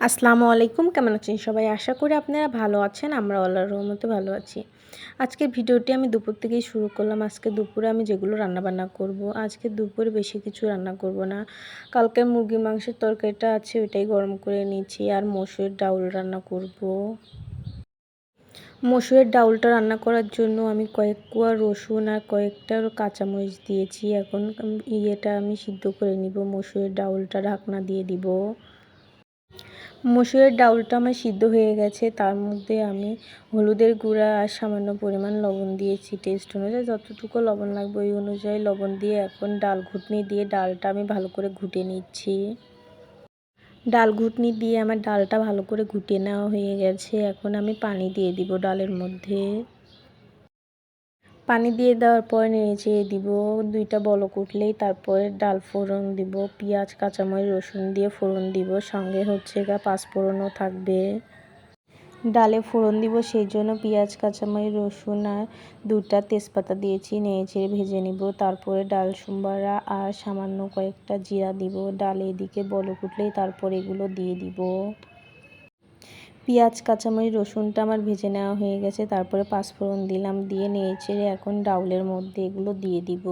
আসসালামু আলাইকুম, কেমন আছেন সবাই? আশা করি আপনারা ভালো আছেন, আমরা আল্লাহর রহমতে ভালো আছি। আজকের ভিডিওটি আমি দুপুর থেকেই শুরু করলাম। আজকে দুপুরে আমি যেগুলো রান্নাবান্না করব, আজকে দুপুরে বেশি কিছু রান্না করব না। কালকে মুরগির মাংসের তরকারিটা আছে, ওইটাই গরম করে নিয়েছি, আর মসুরের ডাউল রান্না করব। মসুরের ডাউলটা রান্না করার জন্য আমি কয়েক কুয়া রসুন আর কয়েকটা কাঁচামরিচ দিয়েছি। এখন ইয়েটা আমি সিদ্ধ করে নিব, মসুরের ডাউলটা ঢাকনা দিয়ে দিব। মসুরের ডাউলটা আমার সিদ্ধ হয়ে গেছে। তার মধ্যে আমি হলুদের গুঁড়া আর সামান্য পরিমাণ লবণ দিয়েছি। টেস্ট অনুযায়ী যতটুকু লবণ লাগবে ওই অনুযায়ী লবণ দিয়ে এখন ডাল ঘুটনি দিয়ে ডালটা আমি ভালো করে ঘুটে নিচ্ছি। ডাল ঘুটনি দিয়ে আমার ডালটা ভালো করে ঘুটে নেওয়া হয়ে গেছে। এখন আমি পানি দিয়ে দিব ডালের মধ্যে। পানি দিয়ে দেওয়ার পর নেড়ে দিব। দুইটা বলক উঠলেই তারপরে ডাল ফোড়ন দিব, পেঁয়াজ, কাঁচামরিচ, রসুন দিয়ে ফোড়ন দিব। সঙ্গে হচ্ছে গা পাঁচফোড়নও থাকবে। ডালে ফোড়ন দিব, সেই জন্য পেঁয়াজ, কাঁচামরিচ, রসুন আর দুটা তেজপাতা দিয়েছি নেড়ে ভেজে নিব। তারপরে ডাল সুম্বারা আর সামান্য কয়েকটা জিরা দিব। ডাল এদিকে বলক উঠলেই তারপর এগুলো দিয়ে দিব। পেঁয়াজ কাঁচামরি রসুনটা আমার ভেজে নেওয়া হয়ে গেছে। তারপরে পাঁচফোড়ন দিলাম, দিয়ে নেড়ে এখন ডাউলের মধ্যে এগুলো দিয়ে দিব।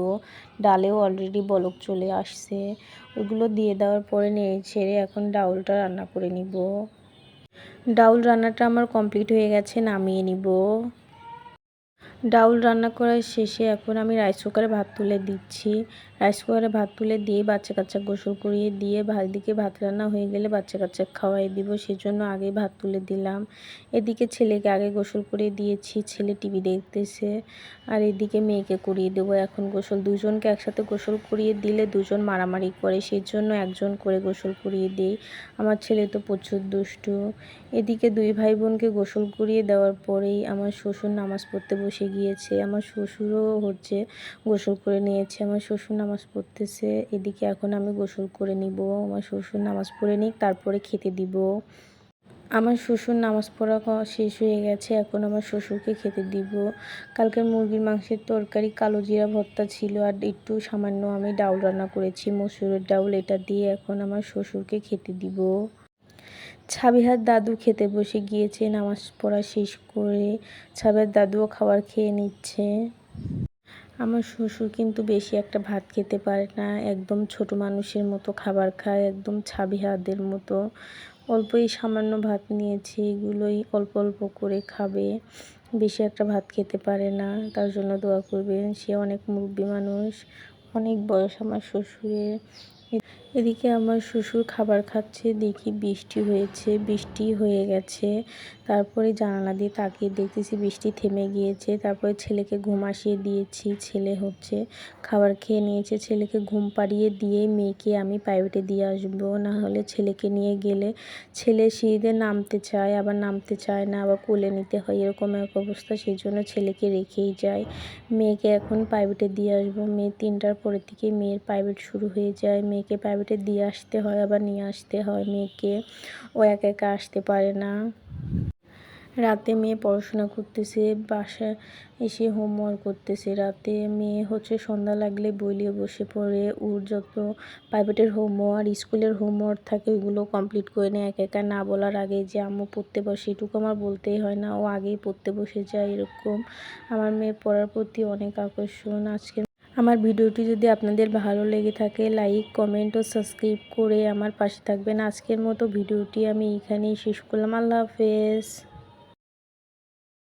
ডালেও অলরেডি বলক চলে আসছে। ওগুলো দিয়ে দেওয়ার পরে নেড়ে ছেড়ে এখন ডাউলটা রান্না করে নিব। ডাউল রান্নাটা আমার কমপ্লিট হয়ে গেছে, নামিয়ে নিব। ডাউল রান্না করার শেষে এখন আমি রাইস কুকারে ভাত তুলে দিচ্ছি। রাইস কুকারে ভাত তুলে দিয়ে বাচ্চা কাচ্চা গোসল করিয়ে দিয়ে ভাত দিকে ভাত রান্না হয়ে গেলে বাচ্চা কাচ্চা খাওয়াই দিব, সেজন্য আগে ভাত তুলে দিলাম। এদিকে ছেলেকে আগে গোসল করে দিয়েছি, ছেলে টিভি দেখতেছে। আর এদিকে মেয়েকে করিয়ে দেবো। এখন গোসল দুজনকে একসাথে গোসল করিয়ে দিলে দুজন মারামারি করে সেই জন্য একজন করে গোসল করিয়ে দিই। আমার ছেলে তো প্রচুর দুষ্টু। এদিকে দুই ভাই বোনকে গোসল করিয়ে দেওয়ার পরেই আমার শ্বশুর নামাজ পড়তে বসে গিয়েছে, আমার শ্বশুরও হচ্ছে গোসল করে নিয়েছে, আমার শ্বশুর নামাজ পড়তেছে, এদিকে এখন আমি গোসল করে নিব, আমার শ্বশুর নামাজ পড়ে নিক, তারপরে খেতে দিব। আমার শ্বশুর নামাজ পড়া শেষ হয়ে গেছে, এখন আমার শ্বশুরকে খেতে দিব। কালকে মুরগির মাংসের তরকারি, কালো জিরা ভর্তা ছিল, আর একটু সামান্য আমি ডাউল রান্না করেছি, মসুরের ডাউল, এটা দিয়ে এখন আমার শ্বশুরকে খেতে দিব। ছাবিহার দাদু খেতে বসে গিয়েছে, নামাজ পড়া শেষ করে ছাবিহার দাদুও খাবার খেয়ে নিচ্ছে। আমার শ্বশুর কিন্তু বেশি একটা ভাত খেতে পারে না, একদম ছোট মানুষের মতো খাবার খায়, একদম ছাবিহাদের মতো। অল্পই সামান্য ভাত নিয়েছি, এগুলোই অল্প অল্প করে খাবে, বেশি একটা ভাত খেতে পারে না, তার জন্য দোয়া করবেন, সে অনেক মুরব্বী মানুষ, অনেক বয়স আমার শ্বশুরের। এদিকে আমার শ্বশুর খাবার খাচ্ছে, দেখি বৃষ্টি হয়েছে, বৃষ্টি হয়ে গেছে। তারপরে জানালা দিয়ে তাকিয়ে দেখতেছি বৃষ্টি থেমে গিয়েছে। তারপরে ছেলেকে ঘুম আসিয়ে দিয়েছি, ছেলে হচ্ছে খাবার খেয়ে নিয়েছে। ছেলেকে ঘুম পাড়িয়ে দিয়ে মেয়েকে আমি প্রাইভেটে দিয়ে আসব। না হলে ছেলেকে নিয়ে গেলে ছেলে সিঁড়িতে নামতে চায়, আবার নামতে চায় না, আবার কোলে নিতে হয়, এরকম এক অবস্থা। সেই জন্য ছেলেকে রেখেই যায় মেয়েকে এখন প্রাইভেটে দিয়ে আসব। মেয়ে তিনটার পরের থেকে মেয়ের প্রাইভেট শুরু হয়ে যায়। মেয়েকে প্রাইভেটে দিয়ে আসতে হয়, আবার নিয়ে আসতে হয় মেয়েকে। ও একা একা আসতে পারে না। রাতে মেয়ে পড়াশোনা করতেছে, বাসায় এসে হোমওয়ার্ক করতেছে। রাতে মেয়ে হচ্ছে সন্ধ্যা লাগলে বই নিয়ে বসে পড়ে। ওর যত প্রাইভেটের হোমওয়ার্ক স্কুলের হোমওয়ার্ক থাকে ওগুলো কমপ্লিট করে নেয়। একা একা না বলার আগে যে, আম্মু, পড়তে বসে। এটুকু আমার বলতেই হয় না। ও আগেই পড়তে বসে যায় এরকম। আমার মেয়ে পড়ার প্রতি অনেক আকর্ষণ। আজকে আমার ভিডিওটি যদি আপনাদের ভালো লেগে থাকে লাইক কমেন্ট ও সাবস্ক্রাইব করে আমার পাশে থাকবেন। আজকের মতো ভিডিওটি আমি এখানেই শেষ করলাম। আল্লাহ হাফেজ।